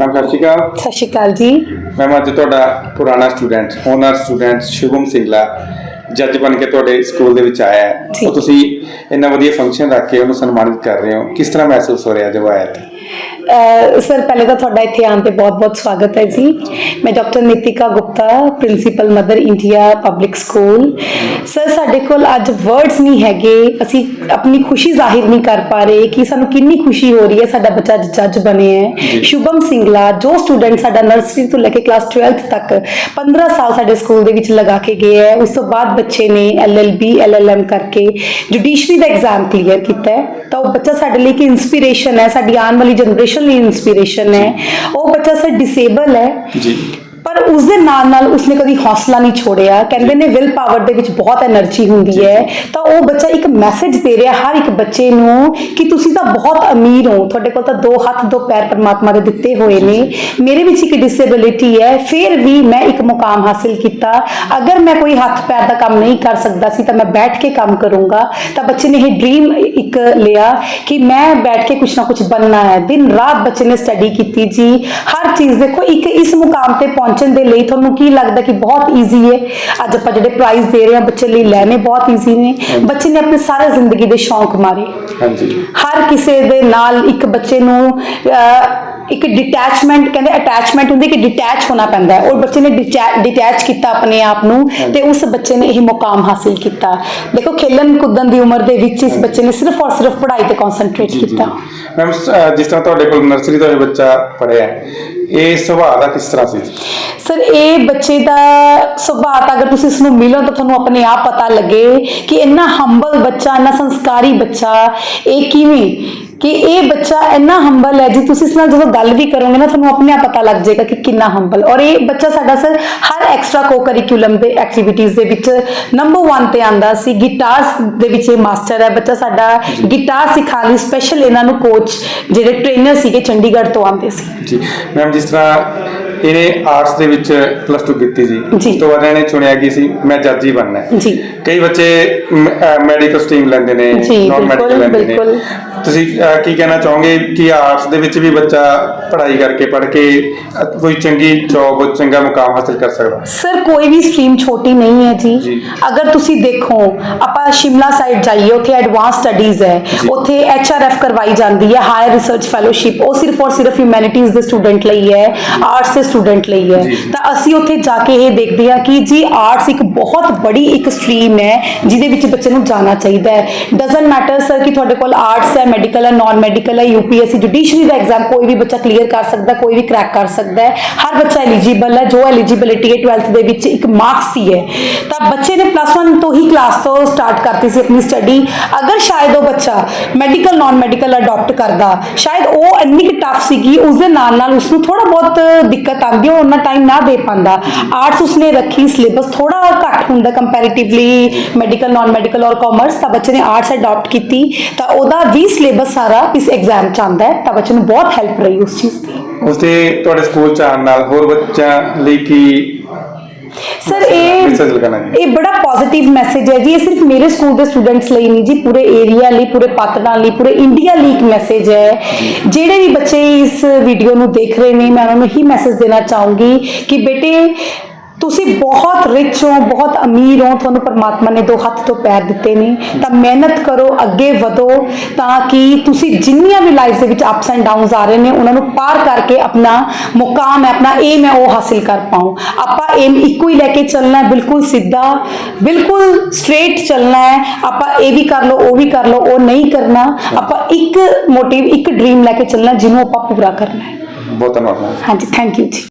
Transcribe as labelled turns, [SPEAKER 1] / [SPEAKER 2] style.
[SPEAKER 1] Ma'am ਸਤਿ ਸ਼੍ਰੀ ਅਕਾਲ।
[SPEAKER 2] ਸਤਿ ਸ਼੍ਰੀ ਅਕਾਲ ਜੀ।
[SPEAKER 1] ਮੈਮ ਅੱਜ ਤੁਹਾਡਾ ਪੁਰਾਣਾ student owner student Shubham Singla ਜੱਜ ਬਣ ਕੇ ਤੁਹਾਡੇ ਸਕੂਲ ਦੇ ਵਿੱਚ ਆਇਆ ਹੈ।
[SPEAKER 2] ਠੀਕ।
[SPEAKER 1] ਤਾਂ ਤੁਸੀਂ ਇੰਨਾ ਵਧੀਆ ਫੰਕਸ਼ਨ ਰੱਖ ਕੇ ਉਹਨੂੰ ਸਨਮਾਨਿਤ ਕਰ ਰਹੇ ਹੋ। ਕਿਸ ਤਰ੍ਹਾਂ ਮਹਿਸੂਸ ਹੋ ਰਿਹਾ ਜਦੋਂ ਆਇਆ?
[SPEAKER 2] ਅਹ ਸਰ ਪਹਿਲੇ ਤਾਂ ਤੁਹਾਡਾ ਇੱਥੇ ਆਉਣ ਤੇ ਬਹੁਤ-ਬਹੁਤ ਸਵਾਗਤ ਹੈ ਜੀ। ਮੈਂ doctor Nitika Gupta principal mother India public school. Sir ਸਾਡੇ ਕੋਲ ਅੱਜ ਵਰਡਸ ਨਹੀਂ ਹੈਗੇ। ਅਸੀਂ ਆਪਣੀ ਖੁਸ਼ੀ ਜ਼ਾਹਿਰ ਨਹੀਂ ਕਰ ਪਾ ਰਹੇ ਕਿ ਸਾਨੂੰ ਕਿੰਨੀ ਖੁਸ਼ੀ ਹੋ ਰਹੀ ਹੈ ਸਾਡਾ ਬੱਚਾ ਅੱਜ ਜੱਜ ਬਣੇ ਹੈ। ਸ਼ੁਭਮ ਸਿੰਗਲਾ ਜੋ ਸਟੂਡੈਂਟ ਸਾਡਾ ਨਰਸਰੀ ਤੋਂ ਲੈ ਕੇ ਕਲਾਸ 12th ਤੱਕ 15 ਸਾਲ ਸਾਡੇ ਸਕੂਲ ਦੇ ਵਿੱਚ ਲਗਾ ਕੇ ਗਏ ਹੈ ਉਸ ਤੋਂ ਬਾਅਦ ਬੱਚੇ ਨੇ ਐਲਐਲਬੀ ਐਲਐਲਐਮ ਕਰਕੇ ਜੁਡੀਸ਼ਰੀ ਦਾ ਐਗਜ਼ਾਮ ਕਲੀਅਰ ਕੀਤਾ ਹੈ। ਤਾਂ ਉਹ ਬੱਚਾ ਸਾਡੇ ਲਈ ਇੱਕ ਇਨਸਪੀਰੇਸ਼ਨ ਹੈ ਸਾਡੀ ਆਉਣ ਵਾਲੀ ਜਨਰੇਸ਼ਨ ਲਈ ਇਨਸਪੀਰੇਸ਼ਨ ਹੈ ਉਹ ਬੱਚਾ ਸਰ ਡਿਸੇਬਲ ਹੈ
[SPEAKER 1] ਜੀ
[SPEAKER 2] ਪਰ ਉਸ ਦੇ ਨਾਲ ਨਾਲ ਉਸਨੇ ਕਦੀ ਹੌਸਲਾ ਨਹੀਂ ਛੋੜਿਆ। ਕਹਿੰਦੇ ਨੇ ਵਿਲ ਪਾਵਰ ਦੇ ਵਿੱਚ ਬਹੁਤ એનર્ਜੀ ਹੁੰਦੀ ਹੈ। ਤਾਂ ਉਹ ਬੱਚਾ ਇੱਕ ਮੈਸੇਜ ਦੇ ਰਿਹਾ ਹਰ ਇੱਕ ਬੱਚੇ ਨੂੰ ਕਿ ਤੁਸੀਂ ਤਾਂ ਬਹੁਤ ਅਮੀਰ ਹੋ। ਤੁਹਾਡੇ ਕੋਲ ਤਾਂ ਦੋ ਹੱਥ ਦੋ ਪੈਰ ਪਰਮਾਤਮਾ ਦੇ ਦਿੱਤੇ ਹੋਏ ਨੇ। ਮੇਰੇ ਵਿੱਚ ਇੱਕ ਡਿਸੇਬਿਲਿਟੀ ਹੈ। ਫਿਰ ਵੀ ਮੈਂ ਇੱਕ ਮੁਕਾਮ ਹਾਸਿਲ ਕੀਤਾ। ਅਗਰ ਮੈਂ ਕੋਈ ਹੱਥ ਪੈਰ ਦਾ ਕੰਮ ਨਹੀਂ ਕਰ ਸਕਦਾ ਸੀ ਤਾਂ ਮੈਂ ਬੈਠ ਕੇ ਕੰਮ ਕਰੂੰਗਾ। ਤਾਂ ਬੱਚੇ ਨੇ ਇਹ ਡ੍ਰੀਮ ਇੱਕ ਲਿਆ ਕਿ ਮੈਂ ਬੈਠ ਕੇ ਕੁਝ ਨਾ ਕੁਝ ਬੰਨਣਾ ਹੈ। ਦਿਨ ਰਾਤ ਬੱਚੇ ਨੇ ਸਟੱਡੀ ਕੀਤੀ ਜੀ। ਹਰ ਚੀਜ਼ ਦੇਖੋ ਇੱਕ ਇਸ ਮੁਕਾਮ ਤੇ ਪਹੁੰਚ ਪਹੁੰਚਣ ਦੇ ਲਈ ਤੁਹਾਨੂੰ ਕੀ ਲੱਗਦਾ ਕਿ ਬਹੁਤ ਈਜ਼ੀ ਹੈ? ਅੱਜ ਆਪਾਂ ਜਿਹੜੇ ਪ੍ਰਾਈਜ਼ ਦੇ ਰਹੇ ਹਾਂ ਬੱਚੇ ਲਈ ਲੈਣੇ ਬਹੁਤ ਈਜ਼ੀ ਨੇ। ਬੱਚੇ ਨੇ ਆਪਣੇ ਸਾਰੇ ਜ਼ਿੰਦਗੀ ਦੇ ਸ਼ੌਂਕ ਮਾਰੇ।
[SPEAKER 1] ਹਾਂਜੀ।
[SPEAKER 2] ਹਰ ਕਿਸੇ ਦੇ ਨਾਲ ਇੱਕ ਬੱਚੇ ਨੂੰ ਇੱਕ ਡਿਟੈਚਮੈਂਟ ਕਹਿੰਦੇ ਅਟੈਚਮੈਂਟ ਹੁੰਦੀ ਕਿ ਡਿਟੈਚ ਹੋਣਾ ਪੈਂਦਾ ਹੈ। ਔਰ ਬੱਚੇ ਨੇ ਡਿਟੈਚ ਕੀਤਾ ਆਪਣੇ ਆਪ ਨੂੰ ਤੇ ਉਸ ਬੱਚੇ ਨੇ ਇਹ ਮੁਕਾਮ ਹਾਸਿਲ ਕੀਤਾ। ਦੇਖੋ ਖੇਲਣ ਕੁੱਦਣ ਦੀ ਉਮਰ ਦੇ ਵਿੱਚ ਇਸ ਬੱਚੇ ਨੇ ਸਿਰਫ ਔਰ ਸਿਰਫ ਪੜ੍ਹਾਈ ਤੇ ਕਨਸੈਂਟਰੇਟ ਕੀਤਾ।
[SPEAKER 1] ਮੈਮ ਜਿਸ ਤਰ੍ਹਾਂ ਤੁਹਾਡੇ ਕੋਲ ਨਰਸਰੀ ਤੋਂ ਇਹ ਬੱਚਾ ਪੜਿਆ ਇਹ ਸੁਭਾਅ ਦਾ ਕਿਸ ਤਰ੍ਹਾਂ ਸੀ?
[SPEAKER 2] ਸਰ ਇਹ ਬੱਚੇ ਦਾ ਸੁਭਾਅ ਤਾਂ ਅਗਰ ਤੁਸੀਂ ਇਸ ਨੂੰ ਮਿਲੋ ਤਾਂ ਤੁਹਾਨੂੰ ਆਪਣੇ ਆਪ ਪਤਾ ਲੱਗੇ ਕਿ ਇੰਨਾ ਹੰਬਲ ਬੱਚਾ ਇੰਨਾ ਸੰਸਕਾਰੀ ਬੱਚਾ ਇਹ ਕਿਵੇਂ? ਕਿ ਇਹ ਬੱਚਾ ਇੰਨਾ ਹੰਬਲ ਹੈ ਜੀ ਤੁਸੀਂ ਇਸ ਨਾਲ ਜਦੋਂ ਗੱਲ ਵੀ ਕਰੋਗੇ ਨਾ ਤੁਹਾਨੂੰ ਆਪਣੇ ਆਪ ਪਤਾ ਲੱਗ ਜਾਏਗਾ ਕਿ ਕਿੰਨਾ ਹੰਬਲ ਔਰ ਇਹ ਬੱਚਾ ਸਾਡਾ ਸਰ ਹਰ ਐਕਸਟਰਾ ਕੋ-ਕਰਿਕੂਲਮ ਦੇ ਐਕਟੀਵਿਟੀਜ਼ ਦੇ ਵਿੱਚ ਨੰਬਰ 1 ਤੇ ਆਂਦਾ ਸੀ। ਗਿਟਾਰਸ ਦੇ ਵਿੱਚ ਇਹ ਮਾਸਟਰ ਹੈ। ਬੱਚਾ ਸਾਡਾ ਗਿਟਾਰ ਸਿਖਾਉਣ ਲਈ ਸਪੈਸ਼ਲ ਇਹਨਾਂ ਨੂੰ ਕੋਚ ਜਿਹੜੇ ਟ੍ਰੇਨਰ ਸੀਗੇ ਚੰਡੀਗੜ੍ਹ ਤੋਂ ਆਉਂਦੇ ਸੀ।
[SPEAKER 1] ਜੀ। ਮੈਮ ਜਿਸ ਤਰ੍ਹਾਂ ਇਹਨੇ ਆਰਟਸ ਦੇ ਵਿੱਚ ਪਲੱਸ 2 ਕੀਤੀ
[SPEAKER 2] ਜੀ।
[SPEAKER 1] ਉਸ ਤੋਂ ਬਾਅਦ ਇਹਨੇ ਚੁਣਿਆ ਕਿ ਸੀ? ਮੈਂ ਜੱਜ ਹੀ ਬਣਨਾ ਹੈ।
[SPEAKER 2] ਜੀ।
[SPEAKER 1] ਕਈ ਬੱਚੇ ਮੈਡੀਕਲ ਸਟਰੀਮ ਲੈਂਦੇ ਨੇ
[SPEAKER 2] ਬਿਲਕੁਲ,
[SPEAKER 1] medical ਲੈਂਦੇ ਨੇ। ਤੁਸੀਂ ਕੀ ਕਹਿਣਾ ਚਾਹੋਗੇ ਕਿ ਆਰਟਸ ਦੇ ਵਿੱਚ ਵੀ ਬੱਚਾ ਪੜ੍ਹਾਈ ਕਰਕੇ ਪੜ੍ਹ ਕੇ ਕੋਈ ਚੰਗੀ ਜੌਬ ਚੰਗਾ ਮੁਕਾਮ ਹਾਸਲ ਕਰ ਸਕਦਾ?
[SPEAKER 2] ਸਰ ਕੋਈ ਵੀ ਸਟਰੀਮ ਛੋਟੀ ਨਹੀਂ ਹੈ ਜੀ। ਅਗਰ ਤੁਸੀਂ ਦੇਖੋ ਆਪਾਂ ਸ਼ਿਮਲਾ ਸਾਈਡ ਜਾਈਏ ਉੱਥੇ ਐਡਵਾਂਸ ਸਟੱਡੀਜ਼ ਹੈ। ਉੱਥੇ ਐਚਆਰਐਫ ਕਰਵਾਈ ਜਾਂਦੀ ਹੈ ਹਾਇਰ ਰਿਸਰਚ ਫੈਲੋਸ਼ਿਪ ਉਹ ਸਿਰਫ ਔਰ ਸਿਰਫ ਹਿਊਮੈਨਿਟੀਜ਼ ਦੇ ਸਟੂਡੈਂਟ ਲਈ ਹੈ। ਆਰਟਸ ਦੇ ਸਟੂਡੈਂਟ ਲਈ ਹੈ। ਤਾਂ ਅਸੀਂ ਉੱਥੇ ਜਾ ਕੇ ਇਹ ਦੇਖਦੇ ਹਾਂ ਕਿ ਜੀ ਆਰਟਸ ਇੱਕ ਬਹੁਤ ਬੜੀ ਇੱਕ ਸਟਰੀਮ ਹੈ ਜਿਹਦੇ ਵਿੱਚ ਬੱਚੇ ਨੂੰ ਜਾਣਾ ਚਾਹੀਦਾ ਹੈ। ਡਸਨਟ ਮੈਟਰ ਸਰ ਕਿ ਤੁਹਾਡੇ ਕੋਲ ਆਰਟਸ ਹੈ ਮੈਡੀਕਲ ਹੈ ਨਾਨ ਮੈਡੀਕਲ ਹੈ ਯੂਪੀਐਸਸੀ ਜੁਡੀਸ਼ਰੀ ਦਾ ਐਗਜ਼ਾਮ ਕੋਈ ਵੀ ਬੱਚਾ ਕਲੀਅਰ ਕਰ ਸਕਦਾ ਕੋਈ ਵੀ ਕ੍ਰੈਕ ਕਰ ਸਕਦਾ ਹੈ। ਹਰ ਬੱਚਾ ਐਲੀਜੀਬਲ ਹੈ ਜੋ ਐਲੀਜੀਬਿਲਿਟੀ ਹੈ 12th ਦੇ ਵਿੱਚ ਇੱਕ ਮਾਰਕਸ ਦੀ ਹੈ। ਤਾਂ ਬੱਚੇ ਨੇ ਪਲੱਸ 1 ਤੋਂ ਹੀ ਕਲਾਸ ਤੋਂ ਸਟਾਰਟ ਕਰਤੀ ਸੀ ਆਪਣੀ ਸਟੱਡੀ ਅਗਰ ਸ਼ਾਇਦ ਉਹ ਬੱਚਾ ਮੈਡੀਕਲ ਨਾਨ ਮੈਡੀਕਲ ਅਡਾਪਟ ਕਰਦਾ ਸ਼ਾਇਦ ਉਹ ਇੰਨੀ ਕਿ ਟਫ ਸੀਗੀ ਉਸ ਦੇ ਨਾਲ ਨਾਲ ਉਸ ਨੂੰ ਥੋੜਾ ਬਹੁਤ ਦਿੱਕਤ ਆਉਂਦੀ ਹੈ, ਉਹਨਾਂ ਟਾਈਮ ਨਾ ਦੇ ਪਾਉਂਦਾ। ਆਰਟਸ ਉਸਨੇ ਰੱਖੀ ਸਿਲੇਬਸ ਥੋੜਾ ਘੱਟ ਹੁੰਦਾ ਕੰਪੈਰੀਟਿਵਲੀ ਮੈਡੀਕਲ ਨਾਨ ਮੈਡੀਕਲ ਔਰ ਕਾਮਰਸ ਤਾਂ ਬੱਚੇ ਨੇ ਆਰਟਸ ਅਡਾਪਟ ਕੀਤੀ। ਤਾਂ ਉਹਦਾ ਵੀ ਸਿਲੇਬਸ ਸਾਰਾ ਇਸ ਐਗਜ਼ਾਮ ਚ ਆਉਂਦਾ ਹੈ, ਤਾਂ ਬੱਚੇ ਨੂੰ ਬਹੁਤ ਹੈਲਪ ਰਹੀ ਉਸ ਚੀਜ਼ ਦੀ।
[SPEAKER 1] ਉਸਦੇ ਤੁਹਾਡੇ ਸਕੂਲ ਚ ਆਉਣ ਨਾਲ ਹੋਰ ਬੱਚਿਆਂ ਲਈ ਕੀ
[SPEAKER 2] ਸਰ ਇਹ
[SPEAKER 1] ਮੈਸੇਜ ਲਗਾਣਾ ਜੀ।
[SPEAKER 2] ਇਹ ਬੜਾ ਪੋਜ਼ਿਟਿਵ ਮੈਸੇਜ ਹੈ ਜੀ। ਇਹ ਸਿਰਫ ਮੇਰੇ ਸਕੂਲ ਦੇ ਸਟੂਡੈਂਟਸ ਲਈ ਨਹੀਂ ਜੀ ਪੂਰੇ ਏਰੀਆ ਲਈ ਪੂਰੇ ਪਾਤੜਾਂ ਲਈ ਪੂਰੇ ਇੰਡੀਆ ਲਈ ਇੱਕ ਮੈਸੇਜ ਹੈ। ਜਿਹੜੇ ਵੀ ਬੱਚੇ ਇਸ ਵੀਡੀਓ ਨੂੰ ਦੇਖ ਰਹੇ ਨੇ ਮੈਂ ਉਹਨਾਂ ਨੂੰ ਹੀ ਮੈਸੇਜ ਦੇਣਾ ਚਾਹੂੰਗੀ ਕਿ ਬੇਟੇ ਤੁਸੀਂ ਬਹੁਤ ਰਿਚ ਹੋ ਬਹੁਤ ਅਮੀਰ ਹੋ ਤੁਹਾਨੂੰ ਪਰਮਾਤਮਾ ਨੇ ਦੋ ਹੱਥ ਤੋਂ ਪੈਰ ਦਿੱਤੇ ਨੇ ਤਾਂ ਮਿਹਨਤ ਕਰੋ ਅੱਗੇ ਵਧੋ ਤਾਂ ਕਿ ਤੁਸੀਂ ਜਿੰਨੀਆਂ ਵੀ ਲਾਈਫ ਦੇ ਵਿੱਚ ਅਪਸ ਐਂਡ ਡਾਊਨਸ ਆ ਰਹੇ ਨੇ ਉਹਨਾਂ ਨੂੰ ਪਾਰ ਕਰਕੇ ਆਪਣਾ ਮੁਕਾਮ ਹੈ ਆਪਣਾ ਏਮ ਹੈ ਉਹ ਹਾਸਿਲ ਕਰ ਪਾਓ। ਆਪਾਂ ਏਮ ਇੱਕੋ ਹੀ ਲੈ ਕੇ ਚੱਲਣਾ ਹੈ ਬਿਲਕੁਲ ਸਿੱਧਾ ਬਿਲਕੁਲ ਸਟ੍ਰੇਟ ਚੱਲਣਾ ਹੈ ਆਪਾਂ ਇਹ ਵੀ ਕਰ ਲਓ ਉਹ ਵੀ ਕਰ ਲਓ ਉਹ ਨਹੀਂ ਕਰਨਾ ਆਪਾਂ ਇੱਕ ਮੋਟਿਵ ਇੱਕ ਡ੍ਰੀਮ ਲੈ ਕੇ ਚੱਲਣਾ ਜਿਹਨੂੰ ਆਪਾਂ ਪੂਰਾ ਕਰਨਾ ਹੈ।
[SPEAKER 1] ਬਹੁਤ ਧੰਨਵਾਦ
[SPEAKER 2] ਹਾਂਜੀ ਥੈਂਕ ਯੂ ਜੀ।